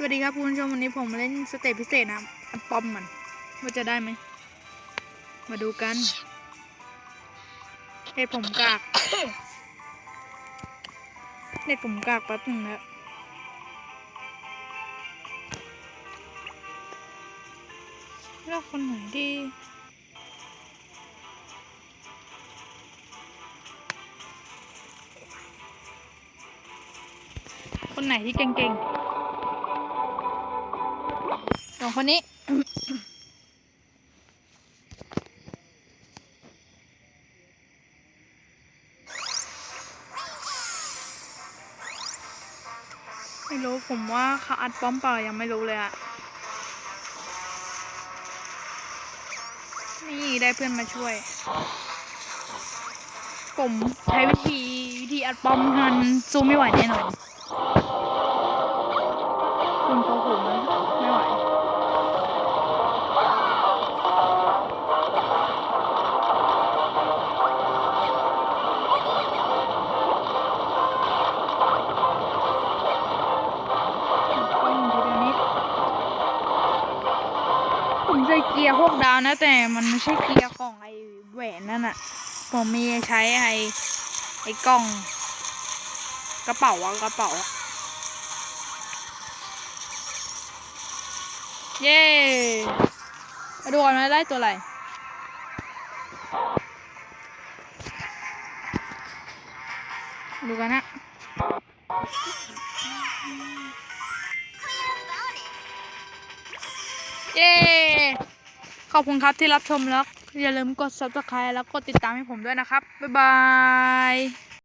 สวัสดีครับคุณผู้ชมวันนี้ผมเล่นสเตจพิเศษนะครับอันปอมมันว่าจะได้ไหม มาดูกันเน็ตผมกากเน็ตผมกากแป๊บหนึงนะเลือกคนไหนดีคนไหนที่เก่งๆ องคนนี้ไม่รู้ผมว่าเขาอัดป้อมเปล่ายังไม่รู้เลยอะนี่ได้เพื่อนมาช่วย ผมใช้วิธีวิธีอัดป้อมมันสู้ไม่ไหวแน่นอน ใช้เกียร์หกดาวนะ แต่มันไม่ใช่เกียร์ของไอ้แหวนนั่นอะผมมีใช้ไอ้ไอ้กล่อง กระเป๋าอะกระเป๋า เย้มาดูกันว่าได้ตัวอะไรดูกันนะ เย้ขอบคุณครับที่รับชมแล้ว อย่าลืมกด subscribe แล้วกดติดตามให้ผมด้วยนะครับ บ๊ายบาย